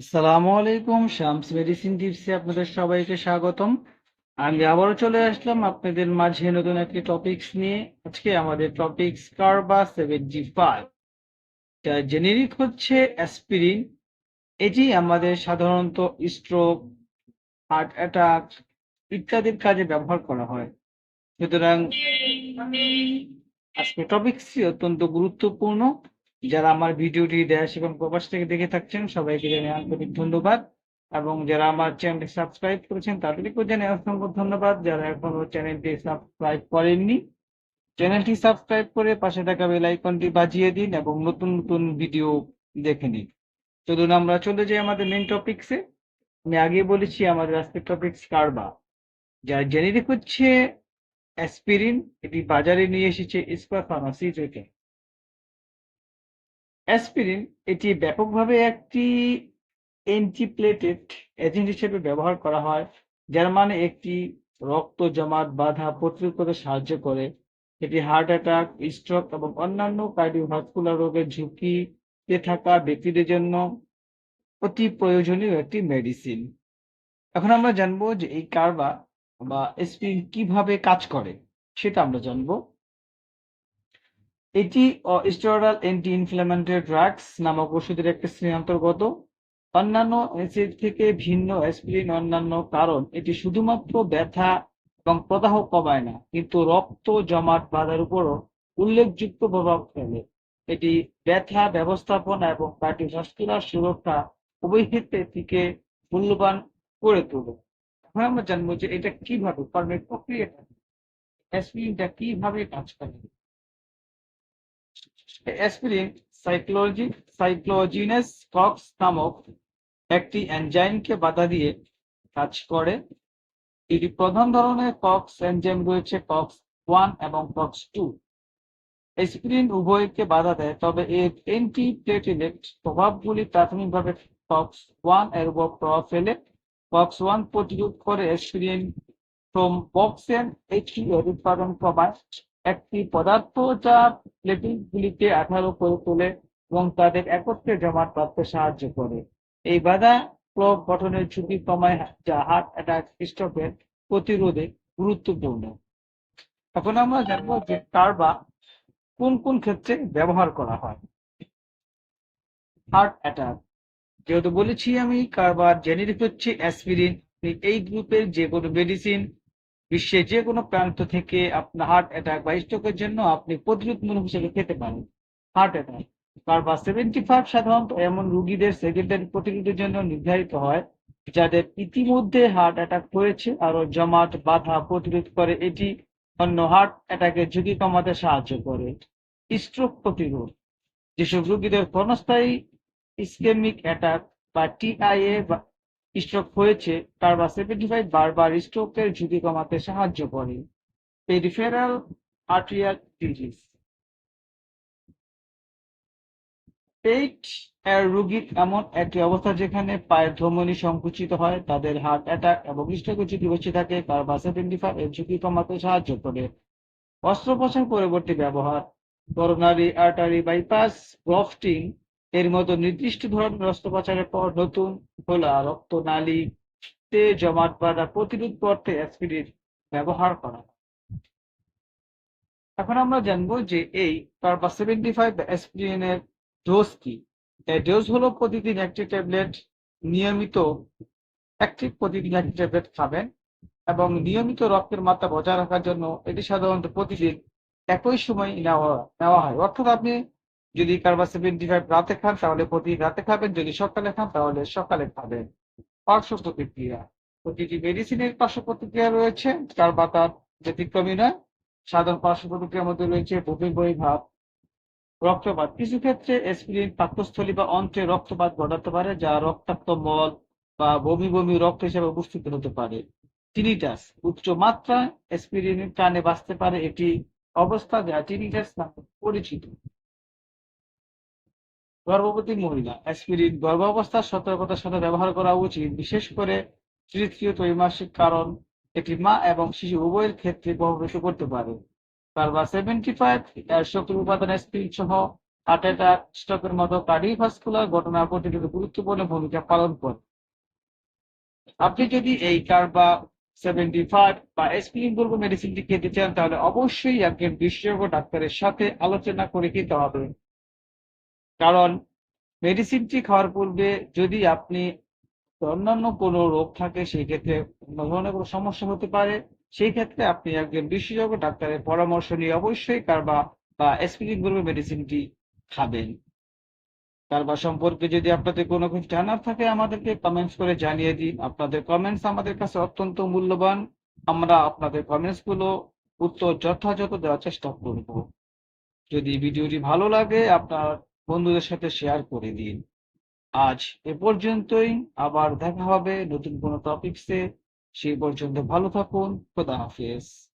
আসসালামু আলাইকুম, শামস মেডিসিন টিপসে আপনাদের সবাইকে স্বাগতম। আমি আবারও চলে আসলাম আপনাদের মাঝে নতুন একটি টপিকস নিয়ে। আজকে আমাদের topics Carva seventy five generic হচ্ছে অ্যাসপিরিন এটি আমাদের সাধারণত স্ট্রোক হার্ট অ্যাটাক ইত্যাদির কাজে ব্যবহার করা হয়। সুতরাং আজকে টপিকসটি অত্যন্ত গুরুত্বপূর্ণ। যারা আমার ভিডিওটি দেশ এবং প্রবাস থেকে দেখে থাকছেন, সবাইকে জানাই আন্তরিক ধন্যবাদ। এবং যারা আমার চ্যানেলটি সাবস্ক্রাইব করেছেন, তাদেরকেও জানাই অসংখ্য ধন্যবাদ। যারা এখনও চ্যানেলটি সাবস্ক্রাইব করেননি, চ্যানেলটি সাবস্ক্রাইব করে পাশে থাকা বেল আইকনটি বাজিয়ে দিন এবং নতুন নতুন ভিডিও দেখে নিন। চলুন আমরা চলে যাই আমাদের মেন টপিকসে আমি আগে বলেছি, আমাদের আজকের টপিকস কারবা। যার জেনেরিক হচ্ছে অ্যাসপিরিন এটি বাজারে নিয়ে এসেছে ইস্পার ফার্মাসি থেকে। অ্যাসপিরিন এটি ব্যাপকভাবে একটি অ্যান্টিপ্লেটেড এজেন্ট হিসেবে ব্যবহার করা হয়, যার মানে একটি রক্ত জমাট, বাধা প্রতিরোধ করতে সাহায্য করে। এটি হার্ট অ্যাটাক স্ট্রোক এবং অন্যান্য কার্ডিওভাস্কুলার রোগের ঝুঁকিতে থাকা ব্যক্তিদের জন্য অতি প্রয়োজনীয় একটি মেডিসিন এখন আমরা জানব যে এই কার্বা বা এসপিরিন কীভাবে কাজ করে, সেটা আমরা জানব। এটি স্টেরয়েডাল অ্যান্টি ইনফ্ল্যামেটরি ড্রাগস নামক ওষুধের একটি শ্রেণি অন্তর্গত অন্যান্য অ্যাসিড থেকে ভিন্ন অ্যাসপিরিন অন্যান্য কারণ, এটি শুধুমাত্র ব্যথা এবং প্রদাহ কমায় না, কিন্তু রক্ত, জমাট, বাঁধার উপরও উল্লেখযোগ্য প্রভাব ফেলে। এটি ব্যথা, ব্যবস্থাপনা এবং কার্ডিওভাস্কুলার সুরক্ষা উভয় ক্ষেত্রে এটিকে মূল্যবান করে তোলে। এখন আমরা জানব যে এটা কীভাবে, কর্মের প্রক্রিয়াটা অ্যাসপিরিনটা কীভাবে কাজ করে। অ্যাসপিরিন সাইক্লোজি সাইক্লোজিনাস কক্স নামক একটি এনজাইমকে বাধা দিয়ে কাজ করে। এটি প্রধান ধরনের কক্স এনজাইম রয়েছে কক্স ওয়ান এবং কক্স টু অ্যাসপিরিন উভয়কে বাধা দেয়, তবে এর অ্যান্টিপ্লেটিলেট প্রভাবগুলি প্রাথমিকভাবে কক্স ওয়ানের উপর প্রভাব ফেলে। কক্স ওয়ান প্রতিরোধ করে অ্যাসপিরিন থ্রোম্বক্সেন এইচটি এর উৎপাদন কমায়। একটি পদার্থ যা গুলিকে আঠালো করে তোলে এবং তাদের একত্রে জমাট বাঁধতে সাহায্য করে। এই বাধা ক্লব গঠনের ঝুঁকি কমায়, যা হার্ট অ্যাটাক, স্ট্রোকের প্রতিরোধে গুরুত্বপূর্ণ। এখন আমরা জানব যে কার্বা কোন কোন ক্ষেত্রে ব্যবহার করা হয়। Heart attack. যেহেতু বলেছি আমি কারবার জেনেরিক হচ্ছে অ্যাসপিরিন। এই গ্রুপের যে কোনো মেডিসিন বিশ্বের যে কোনো প্রান্ত থেকে আপনার হার্ট অ্যাটাক বা স্ট্রোকের জন্য আপনি প্রতিরোধমূলক হিসেবে খেতে পারেন। Heart attack Carva seventy five সাধারণত এমন রুগীদের সেকেন্ডারি প্রতিরোধের জন্য নির্ধারিত হয়, যাদের ইতিমধ্যে হার্ট অ্যাটাক হয়েছে আরও জমাট, বাধা প্রতিরোধ করে। এটি অন্য হার্ট অ্যাটাকের ঝুঁকি কমাতে সাহায্য করে। স্ট্রোক প্রতিরোধ, যেসব রুগীদের ক্ষণস্থায়ী ইসকেমিক অ্যাটাক বা টিআইএ বা স্ট্রোক হয়েছে কার্বা সেভেন্টি ফাইভ বারবার স্ট্রোকের ঝুঁকি কমাতে সাহায্য করে। Peripheral arterial disease. পেট এর রোগীর এমন একটি অবস্থা যেখানে পায়ের ধমনী সংকুচিত হয়, তাদের হার্ট অ্যাটাক এবং স্ট্রোকের ঝুঁকি বেশি থাকে কার্বা সেভেন্টি ফাইভ এর ঝুঁকি কমাতে সাহায্য করে। অস্ত্রোপচার পরবর্তী ব্যবহার। করোনারি আর্টারি বাইপাস গ্রফটিং এর মতো নির্দিষ্ট ধরনের অস্ত্রোপচারের পর নতুন খোলা রক্তনালীতে জমাট বাঁধা প্রতিরোধ করতে অ্যাসপিরিন ব্যবহার করা এখন আমরা জানব যে এই কার্বা সেভেন্টি ফাইভ অ্যাসপিরিনের ডোজ কি? ডোজ হলো প্রতিদিন একটি ট্যাবলেট নিয়মিত একটি প্রতিদিন একটি ট্যাবলেট খাবেন এবং নিয়মিত রক্তের মাত্রা বজায় রাখার জন্য এটি সাধারণত প্রতিদিন একই সময় নেওয়া নেওয়া হয়। অর্থাৎ আপনি যদি কার্বা সেভেন্টি ফাইভ রাতে খান, তাহলে প্রতিদিন রাতে খাবেন। যদি সকালে খান, তাহলে সকালে খাবেন। পার্শ্ব প্রতিক্রিয়া। প্রতিটি মেডিসিনের পার্শ্ব প্রতিক্রিয়া রয়েছে। তার ব্যতিক্রমী নয়। সাধারণ পার্শ্ব প্রতিক্রিয়ার মধ্যে রয়েছে বমি বই ভাব, রক্তপাত। কিছু ক্ষেত্রে এসপিরিন পাকস্থলী বা অন্ত্রে রক্তপাত ঘটাতে পারে, যা রক্তাক্ত মল বা বমি বমি রক্ত হিসেবে উপস্থিত হতে পারে। টিনিটাস উচ্চ মাত্রায় এসপিরিনের টানে বাঁচতে পারে। এটি অবস্থা যা টিনিটাস নামে পরিচিত। গর্ভবতী মহিলা। অ্যাসপিরিন, গর্ভাবস্থার সতর্কতার সাথে ব্যবহার করা উচিত, বিশেষ করে তৃতীয় ত্রৈমাসিক কারণ এটি মা এবং শিশু উভয়ের ক্ষেত্রে প্রভাবিত করতে পারে। কার্বা সেভেন্টি ফাইভ এর উপাদান অ্যাসপিরিন সহ হার্ট অ্যাটাক স্ট্রোকের মতো কার্ডিওভাস্কুলার ঘটনা প্রতিরোধে গুরুত্বপূর্ণ ভূমিকা পালন করে। আপনি যদি এই কার্বা সেভেন্টি ফাইভ বা এসপিরিন বলব মেডিসিনটি খেতে চান, তাহলে অবশ্যই একজন বিশেষজ্ঞ ডাক্তারের সাথে আলোচনা করে খেতে হবে। কারণ মেডিসিনটি খাওয়ার পূর্বে যদি আপনি অন্যান্য কোনো রোগ থাকে, সেই ক্ষেত্রে অন্য ধরনের কোনো সমস্যা হতে পারে। সেই ক্ষেত্রে আপনি একজন বিশেষজ্ঞ ডাক্তারের পরামর্শ নিয়ে অবশ্যই কার্বা বা এসপিরিন বলব মেডিসিনটি খাবেন। কারবা সম্পর্কে যদি আপনাদের কোনো কিছু জানার থাকে, আমাদেরকে কমেন্টস করে জানিয়ে দিন। আপনাদের কমেন্টস আমাদের কাছে অত্যন্ত মূল্যবান। আমরা আপনাদের কমেন্টসগুলো উত্তর যথাযথ দেওয়ার চেষ্টা করব। যদি ভিডিওটি ভালো লাগে, আপনার বন্ধুদের সাথে শেয়ার করে দিন। আজ এ পর্যন্তই। আবার দেখা হবে নতুন কোনো টপিকসে সেই পর্যন্ত ভালো থাকুন। খোদা হাফেজ।